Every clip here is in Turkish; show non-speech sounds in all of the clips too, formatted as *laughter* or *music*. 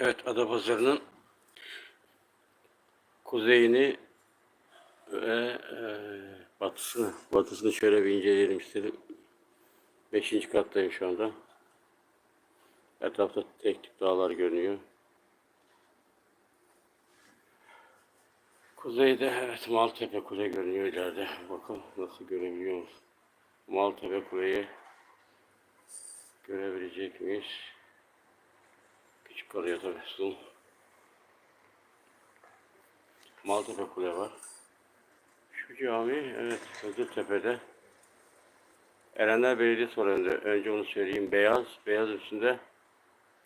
Evet Adapazarı'nın kuzeyini ve e, batısını, batısını şöyle bir inceleyelim istedim. Beşinci kattayım şu anda. Etrafta tek tip dağlar görünüyor. Kuzeyde evet Maltepe Kule görünüyor ileride. Bakalım nasıl görebiliyor musun? Maltepe Kule'yi görebilecek miyiz? Kalıyor tabii zoom. Maltepe Kule var. Şu cami evet Hızırtepe'de. Erenler Belediyesi var önde. Önce onu söyleyeyim. Beyaz. Beyaz üstünde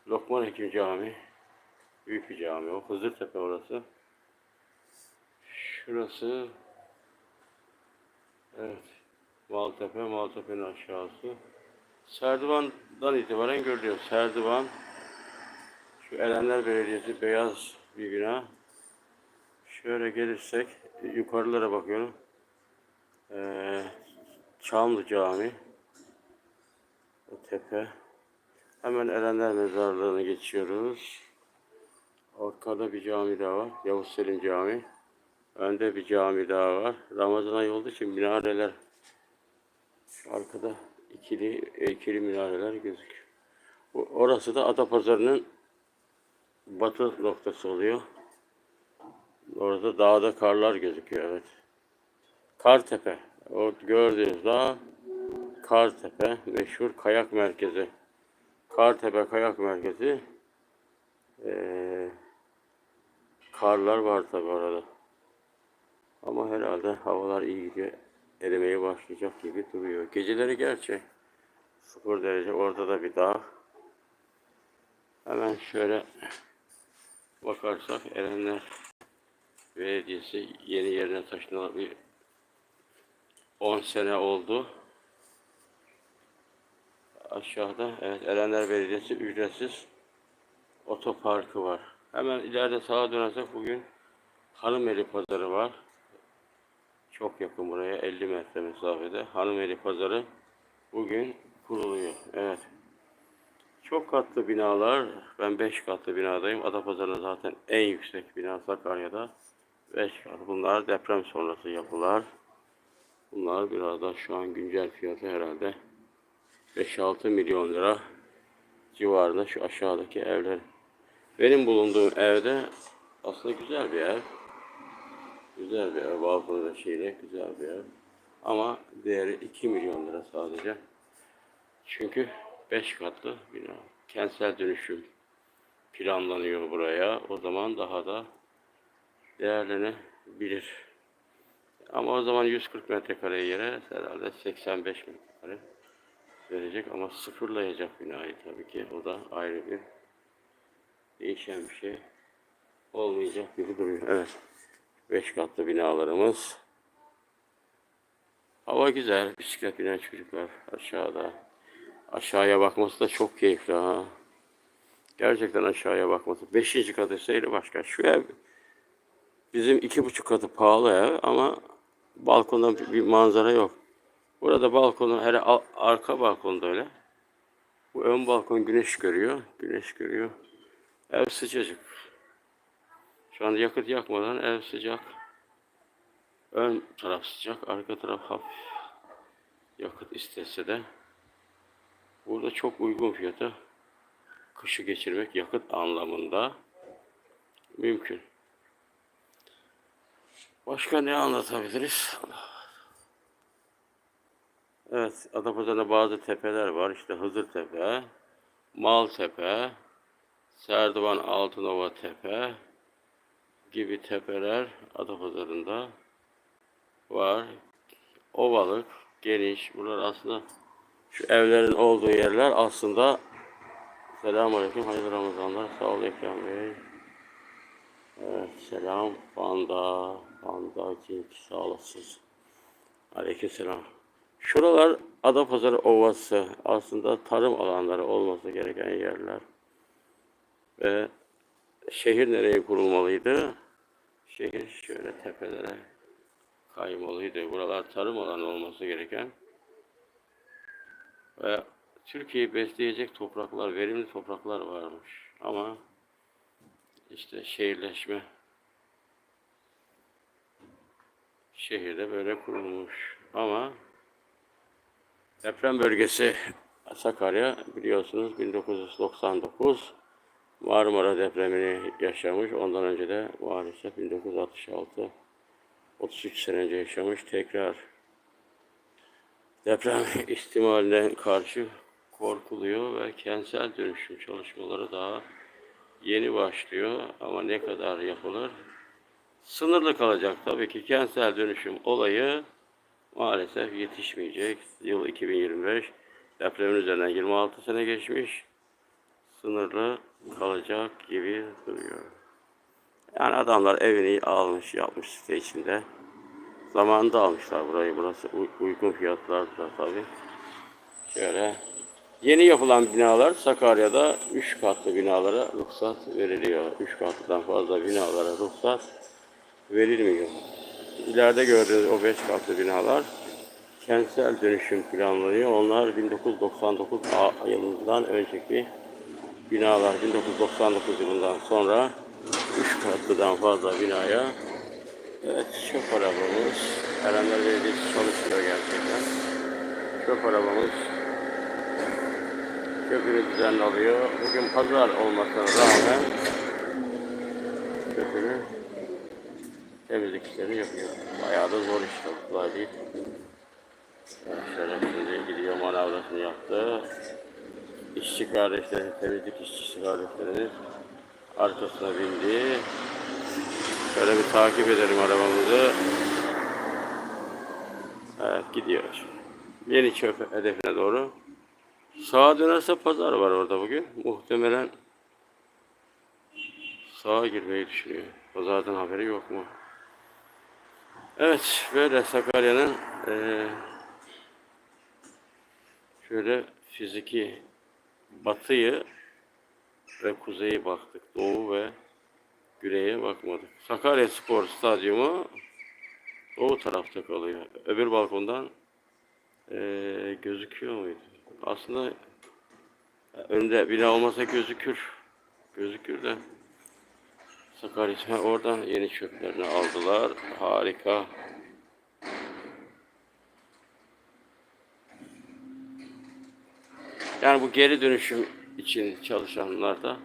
Lokman Hekim Camii. Büyük bir cami o. Hızırtepe orası. Şurası evet Maltepe, Maltepe'nin aşağısı. Serdivan'dan itibaren görülüyor. Serdivan şu Erenler Belediyesi beyaz bir bina. Şöyle gelirsek yukarılara bakıyorum. Ee, Çamlı Cami. O tepe. Hemen Erenler Mezarlığı'na geçiyoruz. Arkada bir cami daha var. Yavuz Selim Camii. Önde bir cami daha var. Ramazan ayı olduğu için minareler şu arkada ikili ikili minareler gözüküyor. Orası da Adapazarı'nın batı noktası oluyor. Orada dağda karlar gözüküyor evet. Kartepe. O gördüğünüz dağ Kartepe meşhur kayak merkezi. Kartepe kayak merkezi. Ee, karlar var tabi orada. Ama herhalde havalar iyi gidiyor. Erimeye başlayacak gibi duruyor. Geceleri gerçi 0 derece orada da bir dağ. Hemen şöyle bakarsak Erenler Belediyesi yeni yerine taşınalı bir 10 sene oldu. Aşağıda evet Erenler Belediyesi ücretsiz otoparkı var. Hemen ileride sağa dönersek bugün Hanımeli Pazarı var. Çok yakın buraya 50 metre mesafede. Hanımeli Pazarı bugün kuruluyor. Evet. Çok katlı binalar. Ben 5 katlı binadayım. Adapazarı'nın zaten en yüksek bina Sakarya'da. 5 kat. Bunlar deprem sonrası yapılar. Bunlar biraz da şu an güncel fiyatı herhalde 5-6 milyon lira civarında şu aşağıdaki evler. Benim bulunduğum evde aslında güzel bir ev. Güzel bir ev. Balkonu da şeyle güzel bir ev. Ama değeri 2 milyon lira sadece. Çünkü 5 katlı bina. Kentsel dönüşüm planlanıyor buraya. O zaman daha da değerlenebilir. Ama o zaman 140 metrekare yere herhalde 85 metrekare verecek ama sıfırlayacak binayı tabii ki. O da ayrı bir değişen bir şey olmayacak gibi duruyor. Evet. Beş katlı binalarımız. Hava güzel. Bisiklet binen çocuklar aşağıda. Aşağıya bakması da çok keyifli ha. Gerçekten aşağıya bakması. Beşinci katı seyri başka. Şu ev bizim iki buçuk katı pahalı ev ama balkonda bir- manzara yok. Burada balkonun al- arka balkonda öyle. Bu ön balkon güneş görüyor. Güneş görüyor. Ev sıcacık. Şu an yakıt yakmadan ev sıcak. Ön taraf sıcak, arka taraf hafif. Yakıt istese de burada çok uygun fiyata kışı geçirmek yakıt anlamında mümkün. Başka ne anlatabiliriz? Evet, Adapazarı'nda bazı tepeler var. İşte Hızırtepe, Maltepe, Serdivan Altınova Tepe gibi tepeler Adapazarı'nda var. Ovalık, geniş. Bunlar aslında şu evlerin olduğu yerler aslında Selamünaleyküm, hayırlı Ramazanlar. Sağ ol Ekrem Bey. Evet, selam. Banda, Banda King, sağ olasınız. Aleykümselam. Şuralar Adapazarı Ovası. Aslında tarım alanları olması gereken yerler. Ve şehir nereye kurulmalıydı? Şehir şöyle tepelere kaymalıydı. Buralar tarım alanı olması gereken ve Türkiye'yi besleyecek topraklar, verimli topraklar varmış. Ama işte şehirleşme şehirde böyle kurulmuş. Ama deprem bölgesi Sakarya biliyorsunuz 1999 Marmara depremini yaşamış. Ondan önce de maalesef 1966 33 sene önce yaşamış. Tekrar deprem *laughs* ihtimaline karşı korkuluyor ve kentsel dönüşüm çalışmaları daha yeni başlıyor. Ama ne kadar yapılır? Sınırlı kalacak tabii ki kentsel dönüşüm olayı maalesef yetişmeyecek. Yıl 2025 depremin üzerinden 26 sene geçmiş. Sınırlı kalacak gibi duruyor. Yani adamlar evini almış yapmış site içinde. Zamanında almışlar burayı. Burası uy- uygun fiyatlarda tabii. Şöyle yeni yapılan binalar Sakarya'da 3 katlı binalara ruhsat veriliyor. 3 katlıdan fazla binalara ruhsat verilmiyor. İleride gördüğünüz o 5 katlı binalar kentsel dönüşüm planlanıyor. Onlar 1999 A- yılından önceki binalar 1999 yılından sonra 3 katlıdan fazla binaya evet çöp arabamız Erenler Belediyesi çalışıyor gerçekten. Çöp arabamız çöpünü düzenli alıyor. Bugün pazar olmasına rağmen çöpünü temizlik işleri yapıyor. Bayağı da zor iş tabii, kolay değil. Şöyle şimdi gidiyor manavrasını yaptı. İşçi kardeşleri, temizlik işçisi kardeşlerimiz arkasına bindi. Şöyle bir takip edelim arabamızı. Evet gidiyor. Yeni çöp hedefine doğru. Sağa dönerse pazar var orada bugün. Muhtemelen sağa girmeyi düşünüyor. Pazardan haberi yok mu? Evet, böyle Sakarya'nın eee, şöyle fiziki batıyı ve kuzeyi baktık. Doğu ve güneye bakmadık. Sakarya Spor Stadyumu doğu tarafta kalıyor. Öbür balkondan eee, gözüküyor muydu? Aslında önde bina olmasa gözükür. Gözükür de. Sakarya oradan yeni çöplerini aldılar. Harika. Yani bu geri dönüşüm için çalışanlar da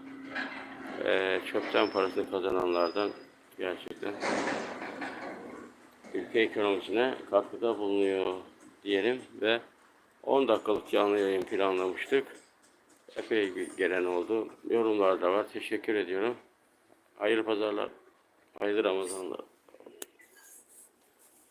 eee, çöpten parasını kazananlardan gerçekten ülke ekonomisine katkıda bulunuyor diyelim ve 10 dakikalık canlı yayın planlamıştık. Epey gelen oldu. Yorumlar da var. Teşekkür ediyorum. Hayırlı pazarlar. Hayırlı Ramazanlar.